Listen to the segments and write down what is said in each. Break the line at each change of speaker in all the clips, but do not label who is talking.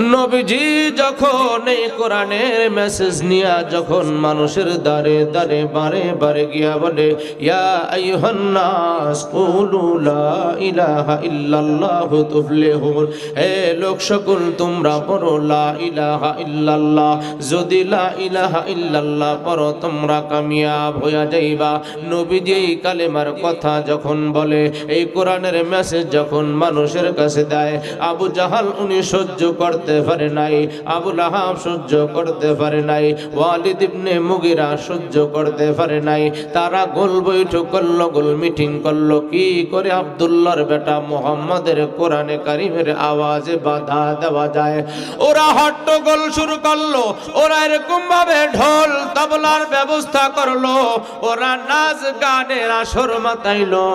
নবীজি যখন এই কোরআনের মেসেজ নিয়ে যখন মানুষের দ্বারে দ্বারে বারে বারে গিয়া বলে, ইয়া ইলাহা ইল্লাল্লাহু লোক তোমরা লা ইলাহা যদি লা ইলাহা ইল্লাল্লাহ তোমরা যাইবা। নবীজি এই কালেমার কথা যখন বলে, এই কোরআনের মেসেজ যখন মানুষের কাছে দেয়, আবু জাহাল উনি সহ্য করতে পারে নাই, আবু লাহাব সহ্য করতে পারে নাই, ওয়ালিদ ইবনে মুগিরা সহ্য করতে পারে নাই, তারা গোল বৈঠক করল, গোল মিটিং করল, কি করে আব্দুল্লাহর বেটা মোহাম্মদের কোরআনে কারিমের আওয়াজে বাধা দেওয়া যায়? ওরা হট্টগোল শুরু করল, ওরা এরকম ভাবে ঢোল তবলার ব্যবস্থা করল, ওরা নাচ গানের আসর মাতাইলো,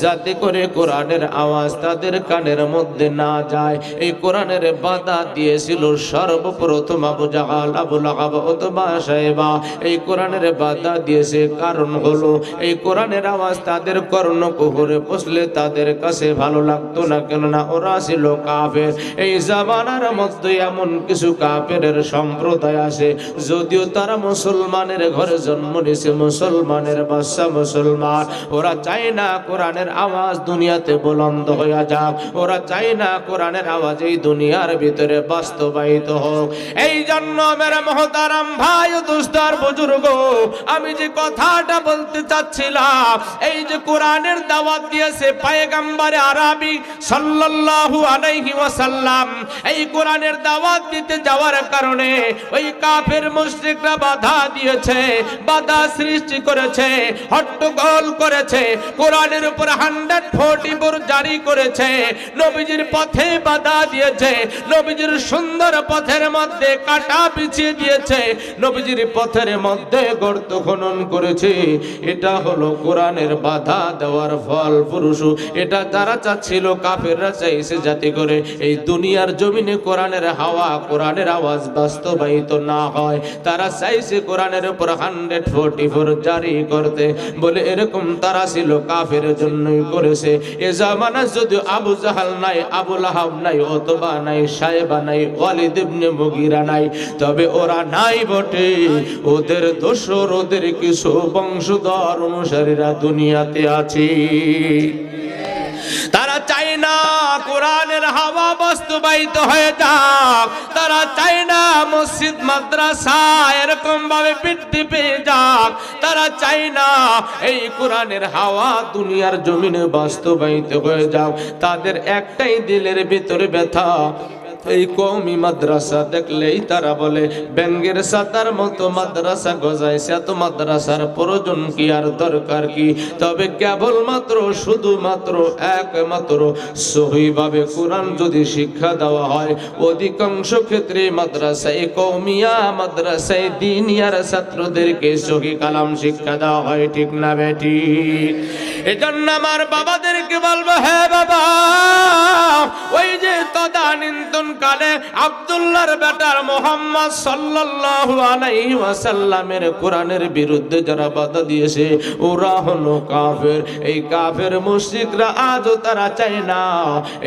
যাতে করে কোরআনের আওয়াজ তাদের কানের মধ্যে না যায়। এই কোরআনের বাধা দিয়েছিল সর্বপ্রথম আবু জাহাল, আবু লাহাব অথবা সাহেবা। এই কোরআনের বাধা দিয়েছে কারণ হলো, এই কোরআনের আওয়াজ তাদের কর্ণ কুহরে পৌঁছলে তাদের কাছে ভালো লাগতো না, কেননা ওরা ছিল কাফের। এই জামানার মধ্যে এমন কিছু কাফের সম্প্রদায় আছে, যদিও তারা মুসলমানের ঘরে জন্ম নিয়েছে, মুসলমানের বাচ্চা মুসলমান। ওরা চায় না কোরআনের আওয়াজ দুনিয়াতে বুলন্দ হইয়া যাক, ওরা চায় না কোরআনের আওয়াজ এই দুনিয়ার ভিতরে বাস্তবায়িত হোক। এই জন্য মেরা মহতারাম ভাই দুস্তার বুজুর্গ, আমি যে কথাটা বলতে চাচ্ছিলাম, এই যে কোরআনের দাওয়াত দিয়েছে পায়গাম্বারে আরবি সাল্লাল্লাহু আলাইহি ওয়াসাল্লাম, এই কোরআনের দাওয়াত দিতে যাওয়ার কারণে ওই কাফের মুশরিকরা বাধা দিয়েছে, বাধা সৃষ্টি করেছে, হট্টগোল করেছে, কোরআনের উপর হান্ড্রেড ফোর্টি ফোর জারি করেছে, নবীজির পথে বাধা দিয়েছে নবীজির সুন্দর পথের মধ্যে কাটা বিছিয়ে দিয়েছে। নবীজির পথের মধ্যে গর্ত খনন করেছে। এটা হলো কোরআনের বাধা দেওয়ার ফল পুরুষ। এটা তারা চাচ্ছিল কাফেররা চাইছে যাতে করে। এই দুনিয়ার জমিনে কোরআনের হাওয়া, কোরআনের আওয়াজ বাস্তবায়িত না হয়। তারা চাইছে কোরআনের উপর হান্ড্রেড ফোর্টি ফোর জারি করতে। বলে এরকম তারা ছিল, কাফের জন্যই করেছে। এ জামানা যদি আবু জাহাল নাই, আবু লাহাব নাই, অথবা নাই সাহেবা নাই, ওয়ালিদ ইবনে মুগিরা নাই। তবে ওরা নাই বটে। ওদের দোষর, ওদের কিছু বংশধর অনুসারীরা দুনিয়াতে আছে। কোরআনের হাওয়া বাস্তবায়িত হয়ে যাক। তারা চায় না মসজিদ, মাদ্রাসা এরকম ভাবে বৃদ্ধি পেয়ে যাক। তারা চায় না এই কোরআনের হাওয়া দুনিয়ার জমিনে বাস্তবায়িত হয়ে যাক। তাদের একটাই দিলের ভিতরে ব্যথা এই কৌমি মাদ্রাসা দেখলেই তারা বলে ব্যাঙ্গের সাতার মতো মাদ্রাসা গজাইছে তো মাদ্রাসার প্রয়োজন কি আর দরকার কি? তবে কেবলমাত্র, শুধুমাত্র, একমাত্র সহিভাবে কোরআন যদি শিক্ষা দেওয়া হয়, অধিকাংশ ক্ষেত্রে মাদ্রাসায় কৌমিয়া মাদ্রাসায় দিনিয়ার ছাত্রদেরকে সহি কালাম শিক্ষা দেওয়া হয়, ঠিক না বেটি এজন্য আমার বাবাদেরকে বলব হ্যাঁ বাবা, ওই যে তদানীন্তন কালে আব্দুল্লাহর বেটার মোহাম্মদ সাল্লাল্লাহু আলাইহি ওয়াসাল্লামের কোরআনের বিরুদ্ধে যারা বাধা দিয়েছে। ওরা হলো কাফের। এই কাফের মুশরিকরা আজও তারা চায় না।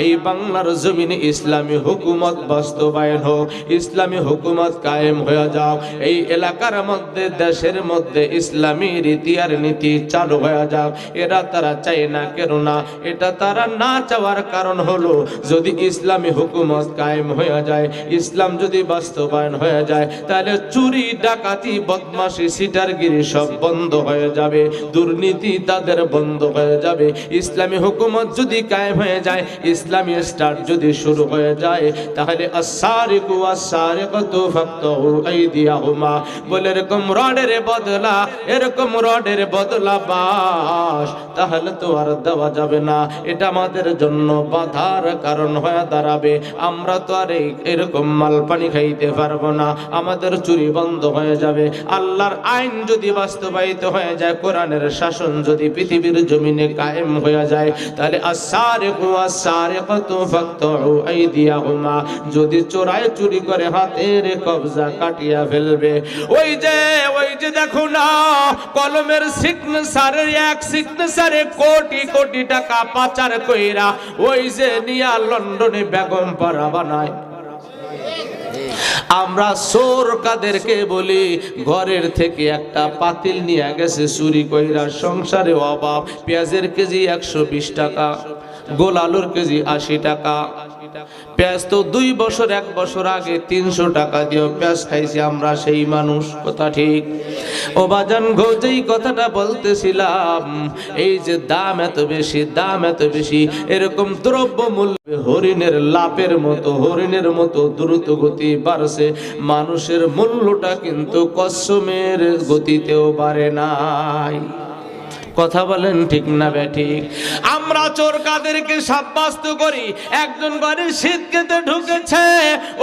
এই বাংলার জমিনে ইসলামী হুকুমত বাস্তবায়ন হোক, ইসলামী হুকুমত কায়েম হয়ে যাও এই এলাকার মধ্যে, দেশের মধ্যে ইসলামী রীতি আর নীতি চালু হয়ে যাও এরা তারা চায় না, কেননা এটা তারা না চাওয়ার কারণ হলো যদি ইসলামী হুকুমত কায়েম হয়ে যায়, ইসলাম যদি বাস্তবায়ন হয়ে যায়, তাহলে চুরি, ডাকাতি, বদমাশি সিটারগিরি সব বন্ধ হয়ে যাবে, দুর্নীতি তাদের বন্ধ হয়ে যাবে। ইসলামী হুকুমত যদি কায়েম হয়ে যায়, ইসলামী স্টার্ট যদি শুরু হয়ে যায়, তাহলে আসারিকু আসারিকাতু ফাকতাহু আইদিয়াহুমা। বলে এরকম রডের বদলা, এরকম রডের বদলা বাস, তাহলে তো আর দেওয়া যাবে না। এটা আমাদের জন্য বাধার কারণ হয়ে দাঁড়াবে। আমরা তো আর এরকম মাল পানি খাইতে পারব না। আমাদের চুরি বন্ধ হয়ে যাবে। আল্লাহর আইন যদি বাস্তবায়িত হয়ে যায়, কোরআনের শাসন যদি পৃথিবীর জমিনে কায়েম হয়ে যায়, তাহলে আসারিকু আসারিকাতু ফাকতাহু আইদিয়াহুমা। যদি চোরাই চুরি করে হাতের কবজা কাটিয়া ফেলবে। ওই যে ওই যে দেখো না, কলমের সিগনেচারের এক সিগনেচারে কোটি কোটি টাকা পাচার কইরা ওই যে নিয়া লন্ডনে বেগম পাড়া বানায় আমরা সোর কাদেরকে বলি, ঘরের থেকে একটা পাতিল নিয়ে গেছে, চুরি কইরা সংসারে অভাব। পেঁয়াজের কেজি একশো বিশ টাকা গোল আলুর কেজি আশি টাকা। পেঁয়াজ তো দুই বছর, এক বছর আগে তিনশো টাকা দিয়ে পেঁয়াজ খাইছি আমরা সেই মানুষ, কথা ঠিক। ও বাজান গো কথাটা বলতেছিলাম, এই যে দাম এত বেশি, দাম এত বেশি, এরকম দ্রব্য মূল্য হরিণের লাপের মতো, হরিণের মতো দ্রুত গতি বাড়ছে, মানুষের মূল্যটা কিন্তু কসমের গতিতেও বাড়ে নাই। কথা বলেন ঠিক না ব্যাঠিক আমরা চোর কাদেরকে সাব্যস্ত করি। একজন ঘরে শীত কেটে ঢুকেছে,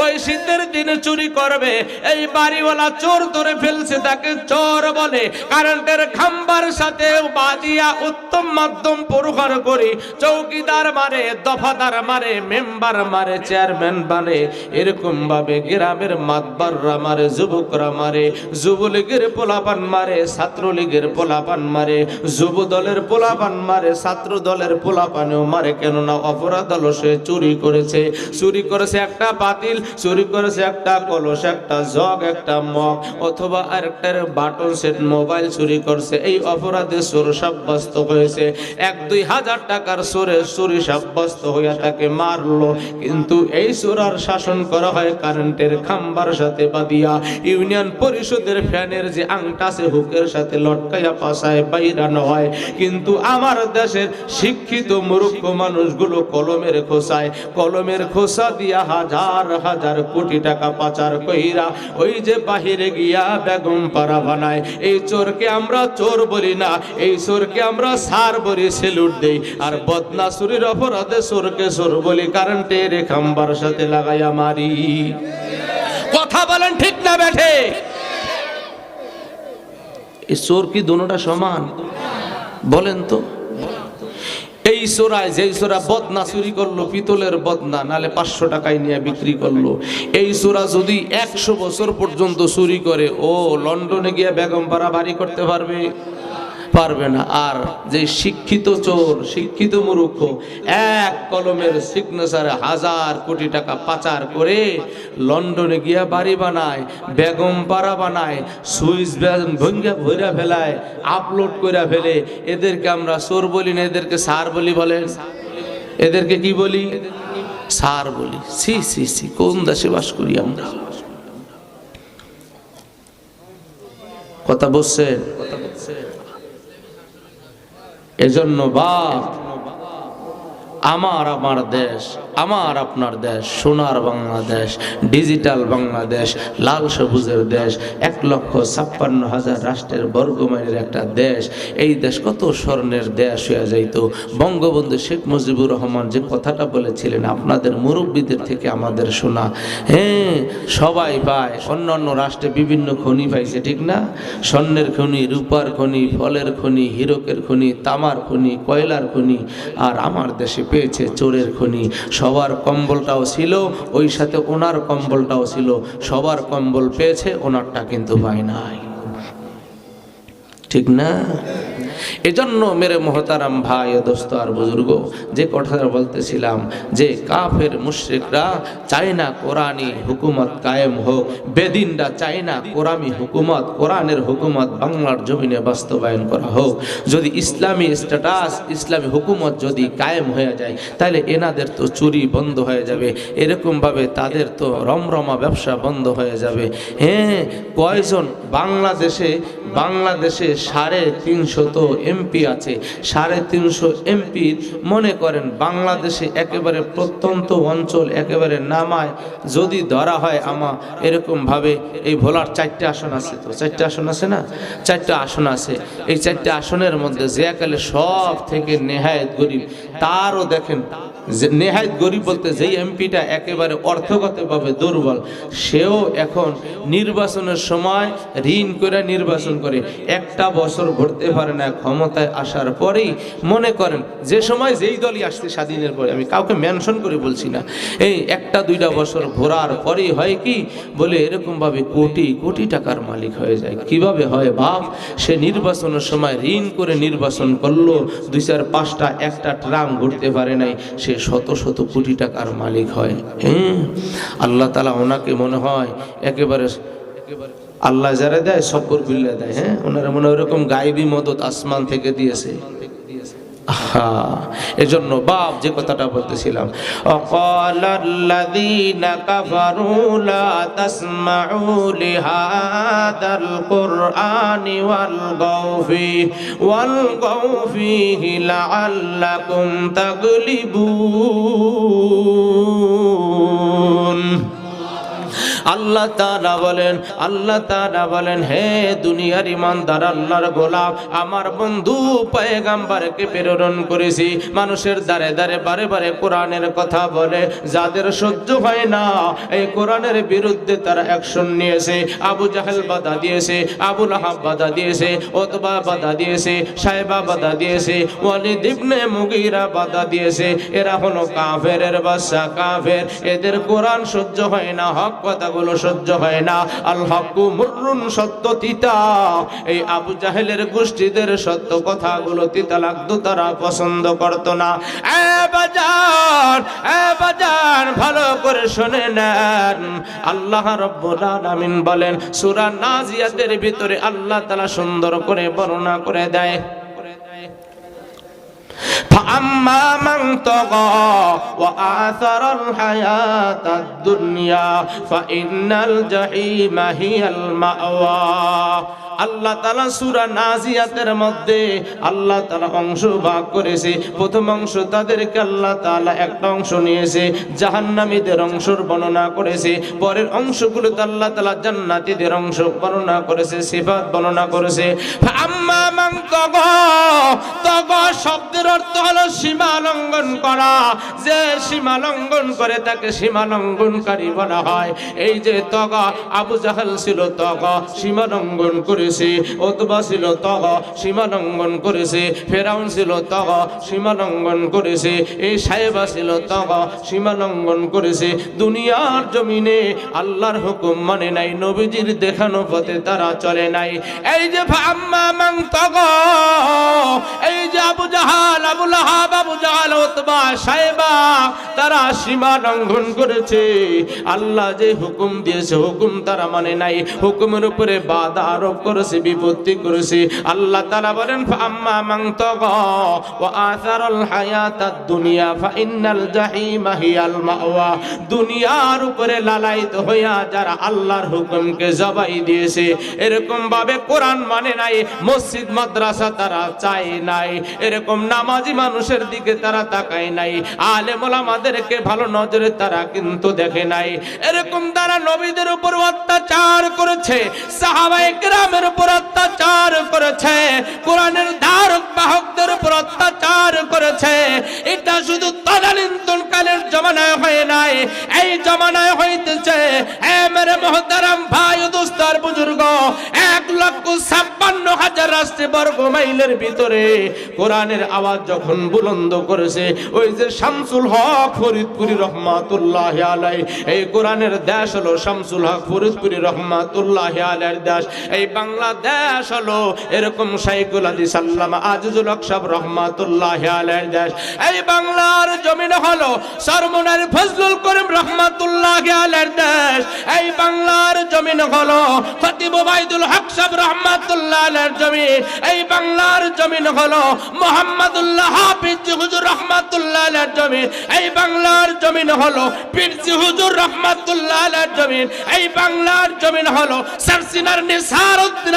ওই শীতের দিনে চুরি করবে। এই বাড়িওয়ালা চোর ধরে ফেলছে তাকে চোর বলে। কারেন্টের খাম্বার সাথে বাদিয়া উত্তম মাধ্যম প্রকার করি। চৌকিদার মারে, দফাদার মারে, মেম্বার মারে, চেয়ারম্যান মারে এরকম ভাবে গ্রামের মাতবাররা মারে, যুবকরা মারে। যুবলীগের পোলাপান মারে, ছাত্রলীগের পোলাপান মারে। যুব দলের পোলাপান মারে ছাত্র দলের পোলাপানেও মারে, কেননা অপরাধ হলো সে চুরি করেছে। চুরি করেছে একটা বাতিল, চুরি করেছে একটা কলস, একটা জগ, একটা মগ, অথবা আরেকটার বাটন সেট মোবাইল চুরি করছে। এই অপরাধে চোর সাব্যস্ত হয়েছে। এক দুই হাজার টাকার চোরে চুরি সাব্যস্ত হইয়া তাকে মারলো। কিন্তু এই চোরার শাসন করা হয় কারেন্টের খাম্বার সাথে বাদিয়া ইউনিয়ন পরিষদের ফ্যানের যে আংটা আছে, হুকের সাথে লটকাইয়া পাশায় বাইরানো হয়। কিন্তু আমার দেশের শিক্ষিত মূর্খ মানুষগুলো কলমের খোসায়, কলমের খোসা দিয়া হাজার হাজার কোটি টাকা পাচার কইরা ওই যে বাহিরে গিয়া বেগম পাড়া বানায়। এই চোরকে আমরা চোর বলি না, এই চোরকে আমরা সার বলি, সেলুট দেই। আর বদনাসুরির অপরাধে চোরকে চোর বলি কারেন্টের খাম্বার সাথে লাগাইয়া মারি। কথা বলেন ঠিক না বেঠে? এই চোর কি দুটোটা সমান? বলেন তো। এই সোরায়, যেই সোরা বদনা চুরি করল, পিতলের বদনা, নালে পাঁচশো টাকায় নিয়ে বিক্রি করল। এই সোরা যদি একশো বছর পর্যন্ত চুরি করে, ও লন্ডনে গিয়ে বেগম পাড়া বাড়ি করতে পারবে। পারবে না। আর যে শিক্ষিত চোর, শিক্ষিত মূর্খ, এক কলমের সিগনেচারে হাজার কোটি টাকা পাচার করে লন্ডনে গিয়া বাড়ি বানায়, বেগম পাড়া বানায়, সুইচ ভঙ্গা ভইরা ফেলায় আপলোড করে ফেলে। এদেরকে আমরা চোর বলি না, এদেরকে সার বলি বলেন। এদেরকে কি বলি? সার বলি। সি সি সি, কোন দেশে বাস করি আমরা? কথা বলছেন? এজন্য বাপ আমার আমার দেশ আমার আপনার দেশ, সোনার বাংলাদেশ, ডিজিটাল বাংলাদেশ, লাল সবুজের দেশ, এক লক্ষ ছাপ্পান্ন হাজার রাষ্ট্রের বর্গমাইলের একটা দেশ। এই দেশ কত স্বর্ণের দেশ হয়ে যাইতো। বঙ্গবন্ধু শেখ মুজিবুর রহমান যে কথাটা বলেছিলেন, আপনাদের মুরব্বীদের থেকে আমাদের শোনা। হ্যাঁ সবাই পায় অন্য অন্য রাষ্ট্রে বিভিন্ন খনি পাইছে, ঠিক না? স্বর্ণের খনি, রূপার খনি, ফলের খনি, হিরকের খনি, তামার খনি, কয়লার খনি, আর আমার দেশে পেয়েছে চোরের খনি। সবার কম্বলটাও ছিল, ওই সাথে ওনার কম্বলটাও ছিল। সবার কম্বল পেয়েছে, ওনারটা কিন্তু পায় নাই। ঠিক না? এজন্য মেরে মোহতারাম ভাই দোস্ত আর বুজুর্গ, যে কথাটা বলতেছিলাম যে কাফের মুশ্রিকরা চায় না কোরআনী হুকুমত কায়েম হোক, বেদিনরা চায় না কোরআনী হুকুমত, কোরআনের হুকুমত বাংলার জমিনে বাস্তবায়ন করা হোক। যদি ইসলামী স্ট্যাটাস, ইসলামী হুকুমত যদি কায়েম হয়ে যায়, তাহলে এনাদের তো চুরি বন্ধ হয়ে যাবে, এরকমভাবে তাদের তো রমরমা ব্যবসা বন্ধ হয়ে যাবে। হ্যাঁ কয়জন বাংলাদেশে বাংলাদেশে সাড়ে তিনশত এমপি আছে। সাড়ে তিনশো এমপির মনে করেন বাংলাদেশে একেবারে প্রত্যন্ত অঞ্চল একেবারে নামায়। যদি ধরা হয় আমা, এরকমভাবে এই ভোলার চারটে আসন আছে তো? চারটে আসন আছে না? চারটে আসন আছে। এই চারটে আসনের মধ্যে যে একালে সব থেকে নেহায়ত গরিব। তারও দেখেন নেহায়ত গরিব বলতে যেই এমপিটা একেবারে অর্থগতভাবে দুর্বল, সেও এখন নির্বাচনের সময় ঋণ করে নির্বাচন করে একটা বছর ভরতে পারে না, ক্ষমতায় আসার পরেই মনে করেন, যে সময় যেই দলই আসছে স্বাধীনের পরে, আমি কাউকে মেনশন করে বলছি না। এই একটা দুইটা বছর ঘোরার পরেই হয় কি, বলে এরকমভাবে কোটি কোটি টাকার মালিক হয়ে যায়। কীভাবে হয় বাপ? সে নির্বাচনের সময় ঋণ করে নির্বাচন করল, দুই চার পাঁচটা, একটা ট্রাম ঘুরতে পারে নাই, সে শত শত কোটি টাকার মালিক হয়। হ্যাঁ আল্লাহ তালা ওনাকে মনে হয় একেবারে একেবারে আল্লাহ যারা দেয় সবর বিল্লা দেয় হ্যাঁ? ওনারা মনে ওরকম গাইবী মদত আসমান থেকে দিয়েছে। এজন্য বাপ যে কথাটা বলতেছিলাম, অকাল আল্লাযীনা কাফারু লা তাসমাউ লিহাদাল কুরআনি ওয়াল ওয়াল আল্লাহ তাআলা বলেন, আল্লাহ তাআলা বলেন, হে দুনিয়ার ইমানদার, আল্লাহর গোলাম, আমার বন্ধু পয়গাম্বারকে প্রেরণ করেছি। মানুষের দ্বারে দ্বারে, বারে বারে কোরআনের কথা বলে, যাদের সহ্য হয় না, এই কোরআনের বিরুদ্ধে তারা অ্যাকশন নিয়েছে। আবু জাহেল বাধা দিয়েছে, আবু লাহাব বাধা দিয়েছে, ওতবা বাধা দিয়েছে সাহেবা বাধা দিয়েছে, ওয়ালিদ ইবনে মুগীরা বাধা দিয়েছে। এরা হলো কাফেরের বাদশা, কাফের। এদের কোরআন সহ্য হয় না, হক কথাগুলো সহ্য হয় না। আল হকু মুররুন সত্য তিতা। এই আবু জাহেলের গোষ্ঠীদের সত্য কথাগুলো তিতা লাগতো তারা পছন্দ করত না। ভালো করে শুনে নেন। আল্লাহ রব্বুল বলেন, সূরা নাজিয়াতের ভিতরে আল্লাহ তাআলা সুন্দর করে বর্ণনা করে দেয়। فأما من طغى وآثر الحياة الدنيا فإن الجحيم هي المأوى. আল্লাহ তালা সুরা নাজিয়াতের মধ্যে আল্লাহ তালা অংশ ভাগ করেছে। প্রথম অংশ তাদেরকে আল্লাহ তালা একটা অংশ নিয়েছে, জাহান্নামীদের অংশর বর্ণনা করেছে। পরের অংশগুলোতে আল্লাহ তালা জান্নাতীদের অংশ বর্ণনা করেছে, সিফাত বর্ণনা করেছে। শব্দের অর্থ হলো সীমা লঙ্ঘন করা। যে সীমা লঙ্ঘন করে তাকে সীমা লঙ্ঘনকারী বলা হয়। এই যে তগা, আবু জাহাল ছিল তগা, সীমা লঙ্ঘন করেছে অতবা ছিল তগা সীমা লঙ্ঘন করেছে, ফেরাউন ছিল তগা সীমা লঙ্ঘন করেছে এই সাহেবা ছিল তগা সীমা লঙ্ঘন করেছে। দুনিয়ার জমিনে আল্লাহর হুকুম মানে নাই, নবীজির দেখানো পথে তারা চলে নাই। এই যে এই যে আবু জাহাল, আবু লাহাব, আবু জাহাল ওতবা সাহেবা, তারা সীমা লঙ্ঘন করেছে। আল্লাহ যে হুকুম দিয়েছে, হুকুম তারা মানে নাই। হুকুমের উপরে বাধা আরোপ করেছে, বিপত্তি করেছে। আল্লাহ তারা বলেন দুনিয়ার উপরে হইয়া যারা আল্লাহর হুকুমকে জবাই দিয়েছে এরকম ভাবে কোরআন মানে নাই, মসজিদ, মাদ্রাসা তারা চায় নাই, এরকম নামাজি মানুষের দিকে তারা তাকায় নাই আলেম ওলামাদেরকে ভালো নজরে তারা কিন্তু দেখে নাই। এরকম তারা নবীদের উপর অত্যাচার করেছে উপর অত্যাচার করেছে। কোরআনের ধারক বাহকদের উপর অত্যাচার করেছে। এটা শুধু তদানীন্তন তুলকালের জমানায় হয় নাই। এই জমানায় হইতেছে, এ মেরে মহতারাম ভাই দোস্তার বুজুর্গ, এক লক্ষ হাজার রাষ্ট্রে বর্গ মাইলের ভিতরে কোরআনের আওয়াজ যখন বুলন্দ করেছে, ওই যে শামসুল হক ফরিদপুরি রহমাতুল্লাহ আলাই এই কোরআনের দেশ হলো শামসুল হক ফরিদপুরি রহমাতুল্লাহ আলাইয়ের দেশ, এই বাংলাদেশ হলো এরকম সাইকুল আদি সাল্লাম আজিজুল হক সাহেব রহমাতুল্লাহ আলাইয়ের দেশ, এই বাংলার জমিন হলো সরমনের ফজলুল করিম রহমাতুল্লাহ আলাইয়ের দেশ, এই বাংলার জমিন হলো খতিব বাইদুল হক সাহেব রহমাতুল্লাহ আলাইয়ের এই বাংলার জমিন হলো মোহাম্মদুল্লাহ হুজুর রহমাতুল্লাহ জমিন। এই বাংলার জমিন হলো হুজুর রহমাতুল্লাহ জমিন। এই বাংলার জমিন হলো নিসার উদ্দিন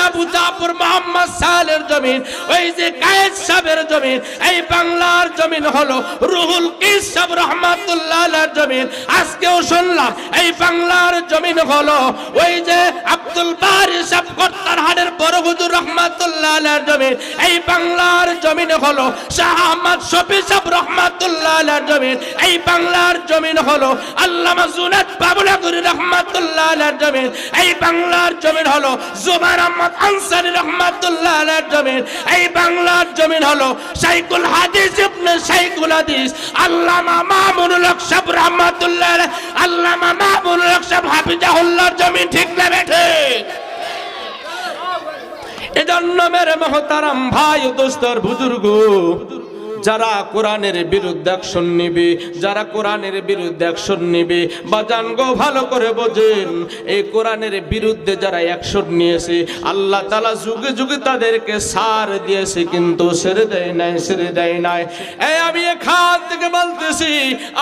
মোহাম্মদ সালের জমিন। ওই যে কায়েদ সাহেবের জমিন। এই বাংলার জমিন হলো রুহুল কিস সাহেব রহমাতুল্লাহ জমিন। আজকেও শুনলাম এই বাংলার জমিন হলো ওই যে আব্দুল বারি সাহেব কর্তার হাটের বড় হুজুর রহমাতুল্লাহ জমিন। এই বাংলার জমিন হলো শাহ আহমদ শফি সাহেব রহমাতুল্লাহ জমিন। এই বাংলার জমিন হলো আল্লামা জুনাদ বাবুলাগুরি রহমাতুল্লাহ জমিন। এই বাংলার জমিন হলো জুবাইর আহমদ আনসারী রহমাতুল্লাহ জমিন। এই বাংলার জমিন হলো শাইখুল হাদিস ইবনে শাইখুল হাদিস। আল্লামা মামুনুল হক সাহেব রহমাতুল্লাহ আল্লামা মামুনুল হক সাহেব হাফিজাহুল্লাহর জমিন ঠিক না বেঠে এজন্য মেরে মহতারাম ভাই দোস্তর বুজুর্গ। যারা কোরআনের বিরুদ্ধে অ্যাকশন নিবে, যারা কোরআনের বিরুদ্ধে অ্যাকশন নিবে, বা জানগো ভালো করে বোঝেন, এই কোরআনের বিরুদ্ধে যারা অ্যাকশন নিয়েছে, আল্লাহ তালা যুগে যুগে তাদেরকে সার দিয়েছে, কিন্তু ছেড়ে দেয় নাই ছেড়ে দেয় নাই। এই আমি এখান থেকে বলতেছি,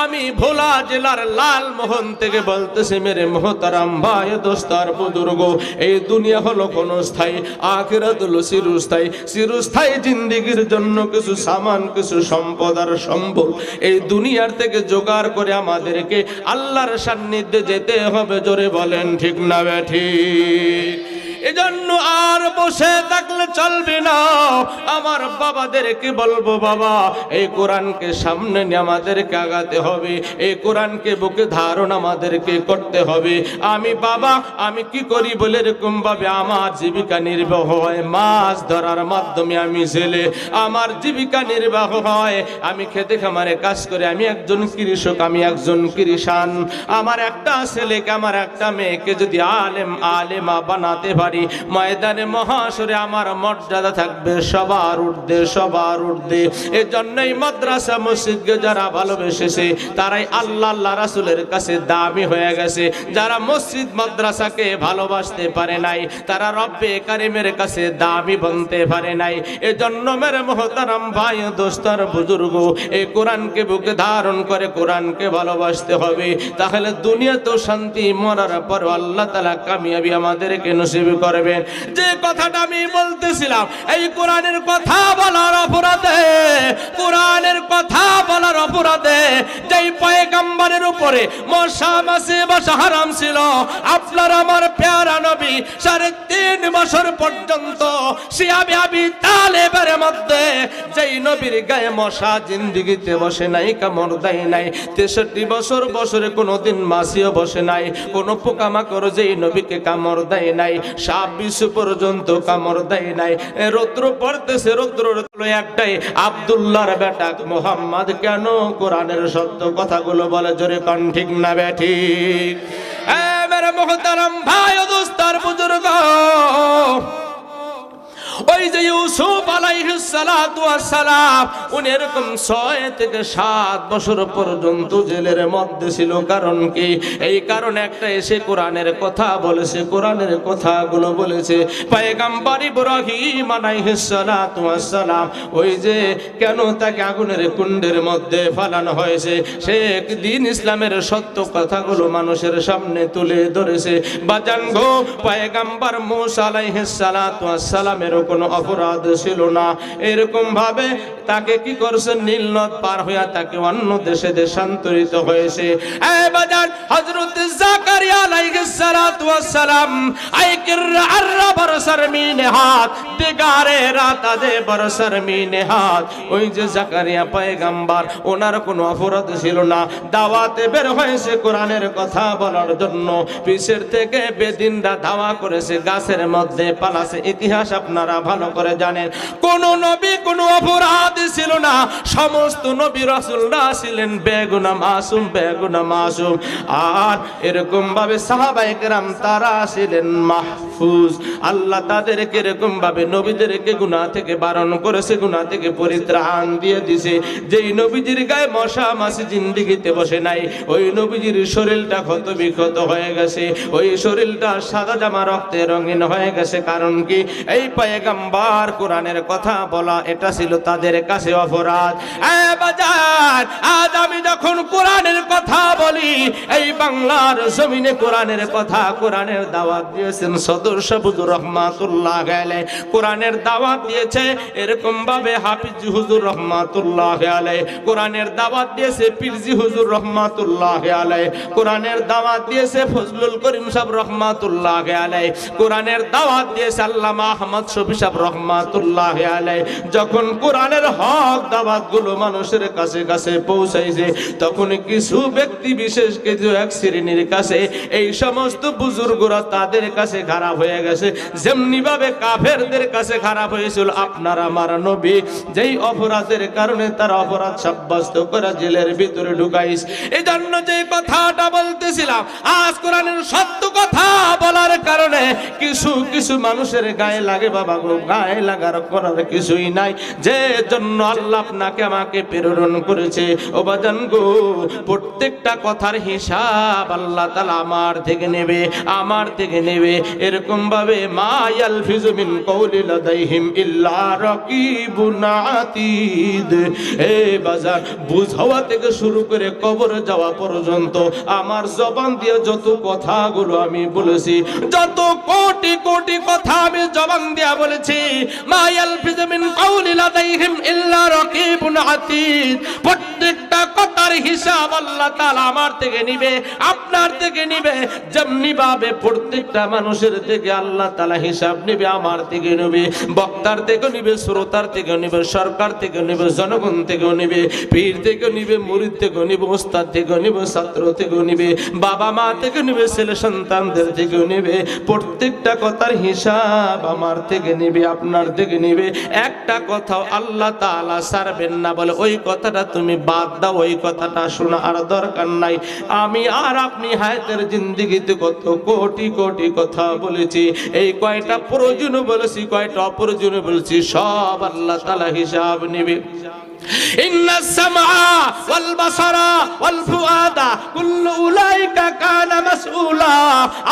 আমি ভোলা জেলার লালমোহন থেকে বলতেছি, মেরে মোহতারাম ভাই দোস্তার বুজুর্গ, এই দুনিয়া হলো কোন স্থায়ী আখিরাত হলো চিরস্থায়ী চিরস্থায়ী জিন্দিগির জন্য কিছু সামান, কিছু সম্পদ আর সম্ভব এই দুনিয়ার থেকে জোগাড় করে আমাদেরকে আল্লাহর সান্নিধ্যে যেতে হবে, জোরে বলেন, ঠিক না ঠিক? এজন্য আর বসে থাকলে চলবে না। আমার বাবাদেরকে বলব, বাবা, এই কোরআনকে সামনে নিয়ে আমাদেরকে আগাতে হবে। এই কোরআনকে বুকে ধারণ আমাদেরকে করতে হবে। আমি বাবা, আমি কি করি বলে এরকম ভাবে আমার জীবিকা নির্বাহ হয়। মাছ ধরার মাধ্যমে আমি ছেলে আমার জীবিকা নির্বাহ হয়। আমি খেতে খামারে কাজ করে আমি একজন কৃষক, আমি একজন কৃষান। আমার একটা ছেলেকে, আমার একটা মেয়েকে যদি আলেম, আলেমা বানাতে পারি ময়দানে মহাসরে আমার মর্যাদা থাকবে, সবার ঊর্ধ্বে সবার ঊর্ধ্বে। এই জন্যই মাদ্রাসা, মসজিদকে যারা ভালোবেসেছে, তারাই আল্লাহ আল্লাহ রাসুলের কাছে দামি হয়ে গেছে। যারা মসজিদ, মাদ্রাসাকে ভালোবাসতে পারে নাই, তারা রব্বে কারিমের কাছে দামি বনতে পারে নাই। এজন্য মেরে মহতারাম ভাই, দোস্তার বুজুর্গ এই কোরআনকে বুকে ধারণ করে কোরআনকে ভালোবাসতে হবে। তাহলে দুনিয়া তো শান্তি, মরার পর আল্লাহ তালা কামিয়াবি আমাদেরকে নসিব করবেন। যে কথাটা আমি বলতেছিলাম এই কোরআনের কথা বলার অপরাধে কোরআনের কথা বলার অপরাধে যেই পয়গাম্বারের উপরে মশা মাসে বসা হারাম ছিল, আপনার আমার পেয়ারা নবী সাড়ে তিন বছর পর্যন্ত তালেবের মধ্যে যেই নবীর গায়ে মশা জিন্দিগিতে বসে নাই, কামড় দেয় নাই, তেষট্টি বছর বছরে কোনোদিন মাসিও বসে নাই, কোনো যেই নবীকে দেয় নাই, সাপ পর্যন্ত দেয় নাই রৌদ্র পড়তেছে রৌদ্র একটাই আব্দুল্লাহর বেটা, মোহাম্মদ কেন কোরআনের সত্য কথাগুলো বলে জোরে কন ঠিক না ব্যাঠি মেরে মোহতারাম ভাই দোস্তার বুজুর্গ। ওই যে ইউসুফ সালাম, উনি এরকম ছয় থেকে সাত বছর পর্যন্ত জেলের মধ্যে ছিল। কারণ কি? এই কারণে একটা এসে কোরআনের কথা বলেছে, কোরআনের কথাগুলো বলেছে। পায়গাম্বার ইব্রাহিম সালাম, ওই যে কেন তাকে আগুনের কুণ্ডের মধ্যে ফালানো হয়েছে? সে একদিন ইসলামের সত্য কথাগুলো মানুষের সামনে তুলে ধরেছে। বাজান গো, পায়গাম্বার মুসা আলাইহিস সালামের কোনো অপরাধ ছিল না। এরকম ভাবে তাকে কি করছে? নীল নদ পার হইয়া তাকে অন্য দেশে দেশান্তরিত হয়েছে। জাকারিয়া আলাইহিস সালাতু ওয়াস সালাম আইকির আররা বরসার মিনে হাত দিগারে রাতা দে বরসার মিনে ওই যে ওনার কোনো অপরাধ ছিল না। দাওয়াতে বের হয়েছে কোরআনের কথা বলার জন্য। পিছের থেকে বেদিনরা ধাওয়া করেছে, গাছের মধ্যে পালাছে। ইতিহাস আপনারা ভালো করে জানেন। কোন নবী, কোন অপরাধ ছিল না। সমস্ত নবী রাসুলরা ছিলেন বেগুনা মাসুম বেগুনা মাসুম। আর এরকম ভাবে সাহাবায়ে রাম তারা ছিলেন মাহফুজ। আল্লাহ তাদেরকে এরকম ভাবে নবীদেরকে গুনাহ থেকে বারণ করেছে, গুনাহ থেকে পরিত্রাণ দিয়ে দিছে। যেই নবীজির গায়ে মশা মাছি জিন্দিগিতে বসে নাই, ওই নবীজির শরীরটা ক্ষত বিক্ষত হয়ে গেছে, ওই শরীরটা সাদা জামা রক্তে রঙিন হয়ে গেছে। কারণ কি? এই পয়গাম্বার কোরআনের কথা বলা, এটা ছিল তাদের কাছে অপরাধ। আজ আমি যখন কোরআনের কথা বলি, এই বাংলার জমিনে কোরআনের কোরআনের কথা, কোরআনের দাওয়াত দিয়েছেন সদর কোরআনের দাওয়াত দিয়েছে, এরকম ভাবে হাফিজ হুজুর রহমাতুল্লাহ কোরআনের দাওয়াত দিয়েছে পিরজি হুজুর রহমাতুল্লাহ কোরআনের দাওয়াত দিয়েছে ফজলুল করিম রহমাতুল্লাহ কোরআনের দাওয়াত দিয়েছে আহমদ শফি রহমাতুল্লাহ যখন কোরআনের হক দাওয়াতগুলো মানুষের কাছে কাছে পৌঁছাইছে, তখন কিছু ব্যক্তি, বিশেষ কিছু এক শ্রেণির কাছে, এই সমস্ত বুজুর্গরা তাদের কাছে খারাপ হয়ে গেছে। যেমনি ভাবে কাফেরদের কাছে খারাপ হয়েছিল, আপনার আমার নবী যেই অপরাধের কারণে তার অপরাধ সাব্যস্ত করে জেলের ভিতরে ঢুকাইস। এই জন্য যে কথাটা বলতেছিলাম, আজ কোরআনের সত্য কথা বলার কারণে কিছু কিছু মানুষের গায়ে লাগে বাবা গো, গায়ে লাগার করার কিছুই নাই। যে জন্য আল্লাহ আপনাকে, আমাকে প্রেরণ করেছে। ও বাজান গো, প্রত্যেকটা কথার হিসাব আল্লাহ তালা আমার থেকে নেবে, আমার থেকে নেবে। এরকম ভাবে ইল্লা এ বাজার, বুঝ হওয়া থেকে শুরু করে যাওয়া পর্যন্ত আমার জবান দিয়ে যত কথাগুলো আমি বলেছি, যত কোটি কোটি কথা আমি জবান দিয়া বলেছি মায়াল ফিজমিন ইল্লা প্রত্যেকটা কথার হিসাব আল্লাহ তাআলা আমার থেকে নিবে, আপনার থেকে নিবে, যেমনি ভাবে প্রত্যেকটা মানুষের থেকে আল্লাহ তাআলা হিসাব নিবে আমার থেকে নিবে বক্তার থেকে নিবে শ্রোতার থেকে নিবে সরকার থেকে নিবে জনগণ থেকে নিবে পীর থেকে নিবে মুরিদ থেকে নিবে ওস্তাদ থেকে নিবে ছাত্র থেকে নিবে বাবা মা থেকে নিবে ছেলে সন্তানদের থেকে নিবে প্রত্যেকটা কথার হিসাব আমার থেকে নিবে আপনার থেকে নিবে একটা কথাও আল্লাহ তালা সারবেন না বলে ওই কথাটা তুমি বাদ দাও ওই কথাটা শোনা আর দরকার নাই আমি আর আপনি হায়াতের জিন্দিগিতে কত কোটি কোটি কথা বলেছি এই কয়টা প্রয়োজন বলেছি কয়টা অপ্রয়োজন বলেছি সব আল্লাহ তালা হিসাব নেবে।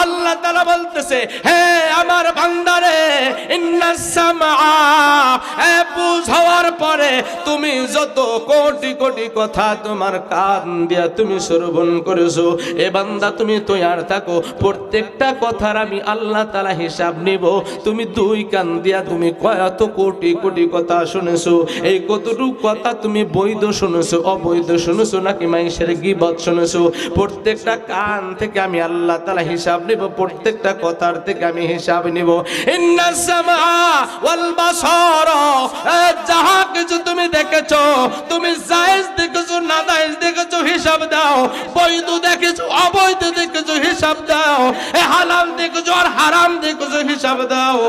আল্লাহ বলতেছে, হে আমার বান্দারে হওয়ার পরে তুমি যত কোটি কোটি কথা তোমার কান দিয়া তুমি শ্রবণ করেছ, এ বান্দা তুমি তৈয়ার থাকো, প্রত্যেকটা কথার আমি আল্লাহ তালা হিসাব নিব। তুমি দুই কান দিয়া তুমি কয়ত কোটি কোটি কথা শুনেছো, এই কতটুকু কথা তুমি বৈধ শুনেছো, অবৈধ শুনেছো নাকি মাইশের গিবত শুনেছো? প্রত্যেকটা কান থেকে আমি আল্লাহ তালা হিসাব নিব, প্রত্যেকটা কথার থেকে আমি হিসাব নিব। যাহা কিছু তুমি দেখেছ, তুমি জায়েজ দেখেছ, না দেখেছ, হিসাব দাও। বৈধ দেখেছ, অবৈধ দেখেছ, হিসাব দাও। হালাল দেখেছ আর হারাম দেখেছ, হিসাব দাও।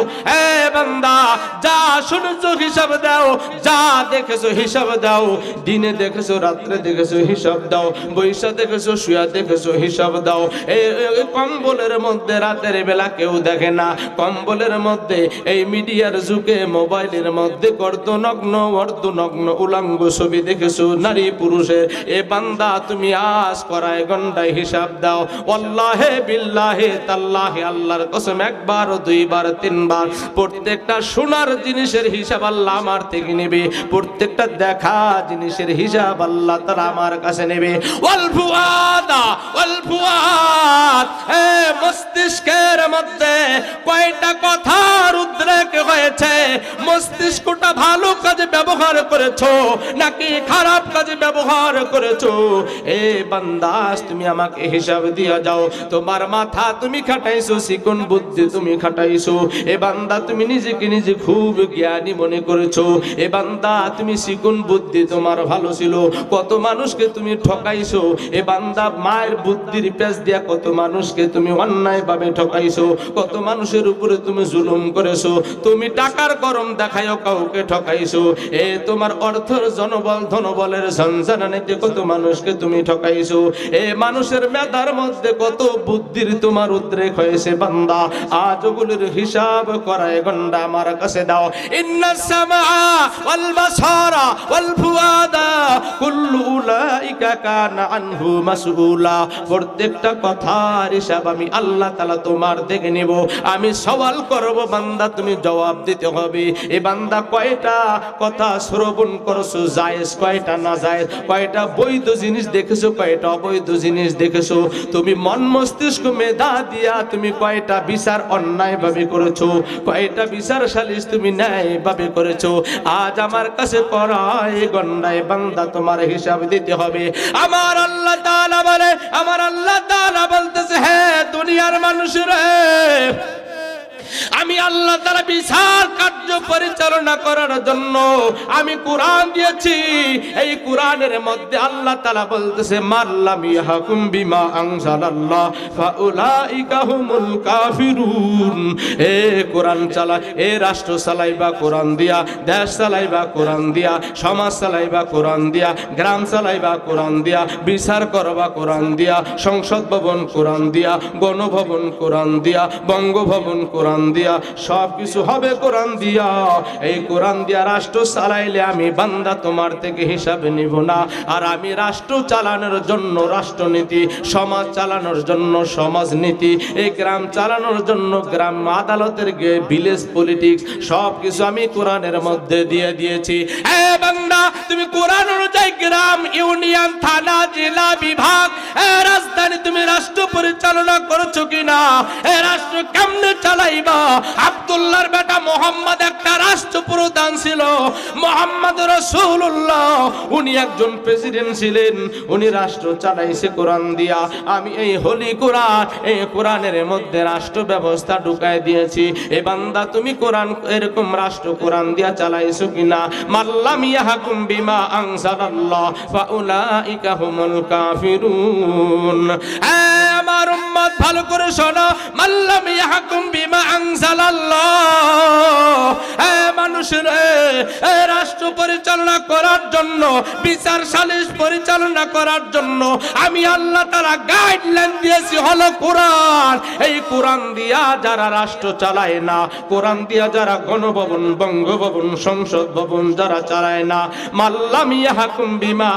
এ বান্দা, যা শুনেছো, হিসাব দাও। যা দেখেছ, হিসাব দাও। দিনে দেখেছ, রাত্রে দেখেছ, হিসাব দাও। বৈশা দেখেছ, শুয়া দেখেছ, হিসাব দাও। এই কম্বলের মধ্যে রাতের বেলা কেউ দেখে না। কম্বলের মধ্যে, এই মিডিয়ার যুগে মোবাইলের মধ্যে কর্দনগ্ন অর্ধনগ্ন উলাঙ্গ ছবি দেখেছ, নারী পুরুষের। এ বান্দা, তুমি আজ করায় গন্ডায় হিসাব দাও। অল্লাহে বিল্লাহে তাল্লাহে, আল্লাহর কসম একবার দুইবার, তিনবার। প্রত্যেকটা সোনার জিনিসের হিসাব আল্লাহ আমার থেকে নেবে। প্রত্যেকটা দেখা জিনিসের হিসাব আল্লাহ তারা আমার কাছে নেবে। এ মস্তিষ্কের মধ্যে কয়টা উদ্রেক হয়েছে? মস্তিষ্কটা ভালো কাজে ব্যবহার করেছ, নাকি খারাপ কাজে ব্যবহার করেছ? এ বান্দাস, তুমি আমাকে হিসাব দিয়া যাও। তোমার মাথা তুমি খাটাইছো চিকন বুদ্ধি তুমি খাটাইছো। এ বান্দা, তুমি নিজেকে নিজে খুব জ্ঞানী মনে করেছ। এ বান্দা, তুমি চিকন বুদ্ধি তোমার ভালো ছিল। কত মানুষকে তুমি ঠকাইছো। এ বান্দা মায়ের বুদ্ধির পেঁচ দিয়া কত মানুষকে তুমি অন্যায় ভাবে ঠকাইছো। কত মানুষের উপরে তুমি জুলুম করেছ। তুমি টাকার গরম দেখায়ও কাউকে ঠকাইছো। এ তোমার অর্থের জনবল, ধনবলের ঝঞ্ঝানানিতে কত মানুষকে তুমি ঠকাইছো। এ মানুষের মেধার মধ্যে কত বুদ্ধির তোমার উদ্রেক হয়েছে বান্দা। আজ ওগুলোর হিসাব করায় গন্ডা আমার কাছে দাও। ইন্না সামা ওয়াল বাসারা প্রত্যেকটা কথার হিসাব আমি আল্লাহ তাআলা তোমার থেকে নেব। আমি সওয়াল করব, বান্দা, তুমি জবাব দিতে হবে। এ বান্দা কয়টা কথা শ্রবণ করছ? জায়েজ কয়টা না জায়েজ? কয়টা বৈধ জিনিস দেখেছ, কয়টা অবৈধ জিনিস দেখেছ? তুমি মন মস্তিষ্ক মেধা দিয়া তুমি কয়টা বিচার অন্যায় ভাবে করেছ? কয়টা বিচার সালিশ তুমি ন্যায় ভাবে করেছ? আজ আমার কাছে পড়ায় গন্ডায় বান্দা তোমার হিসাব দিতে হবে। আমার আল্লাহ তাআলা বলে, আমার আল্লাহ তাআলা বলতেছে হ্যাঁ দুনিয়ার মানুষেরা আমি আল্লাহ তারা বিশাল কার্য পরিচালনা করার জন্য আমি কোরআন দিয়েছি। এই কোরআনের মধ্যে আল্লাহ তালা বলতেছে মারলাম ইয়াহকুম বিমা আনজালাল্লাহ, ফাউলাইকা হুমুল কাফিরুন। এ কোরআন চালা, এ রাষ্ট্র চালাইবা কোরআন দিয়া, দেশ চালাইবা কোরআন দিয়া, সমাজ চালাইবা কোরআন দিয়া, গ্রাম চালাইবা কোরআন দিয়া, বিচার করবা কোরআন দিয়া, সংসদ ভবন কোরআন দিয়া, গণভবন কোরআন দিয়া, বঙ্গভবন কোরআন দিয়া, সব কিছু হবে কোরআন দিয়া। এই কোরআন দিয়া রাষ্ট্র চালাইলে আমি বান্দা, তোমার থেকে হিসাবে নিব না। আর আমি রাষ্ট্র চালানোর জন্য রাষ্ট্রনীতি, সমাজ চালানোর জন্য সমাজনীতি, এই গ্রাম চালানোর জন্য গ্রাম আদালতের ভিলেজ পলিটিক্স, সব কিছু আমি কোরআনের মধ্যে দিয়ে দিয়েছি। তুমি কোরআন অনুযায়ী গ্রাম, ইউনিয়ন, থানা, জেলা, বিভাগ রাজধানী তুমি রাষ্ট্র পরিচালনা করছ কিনা? রাষ্ট্র কেমনে চালাইবা? আব্দুল্লাহর বেটা মোহাম্মদ একটা রাষ্ট্র প্রধান ছিল। মোহাম্মদ রসুল্লাহ উনি একজন প্রেসিডেন্ট ছিলেন। উনি রাষ্ট্র চালাইছে কোরআন দিয়া। আমি এই হলি কোরআন, এই কোরআনের মধ্যে রাষ্ট্র ব্যবস্থা ঢুকাই দিয়েছি। এ বান্দা, তুমি কোরআন, এরকম রাষ্ট্র কোরআন দিয়া চালাইছো কিনা? মাল্লাম ইয়াহকুম বিমা আনসালাল্লাহ ফাউলাইকা হুমুল কাফিরুন। এ আমার উম্মত, ভালো করে শোনো। মাল্লাম ইয়াহকুম বিমা আনসালাল্লাহ এ রাষ্ট্র পরিচালনা করার জন্য, বিচার সালিশ পরিচালনা করার জন্য আমি আল্লাহ তারা গাইডলাইন দিয়েছি, হলো কোরআন। এই কোরআন দিয়া যারা রাষ্ট্র চালায় না, কোরআন দিয়া যারা গণভবন, বঙ্গভবন, সংসদ ভবন যারা চালায় না, মাল্লাম বিমা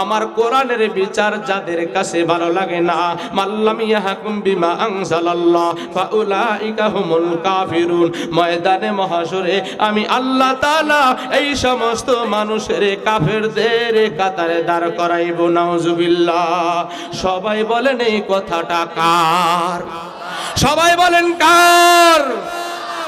আমার কোরআনের বিচার যাদের কাছে ভালো লাগে না, মাল্লাম ইয়াহকুম বিমা আনজালাল্লাহ। ফাউলাইকা হুমুল কাফিরুন। ময়দানে মহাশরে আমি আল্লাহ তালা এই সমস্ত মানুষের কাফেরদের কাতারে দাঁড় করাইব, নাউজুবিল্লাহ। সবাই বলেন এই কথাটা কার? সবাই বলেন কার?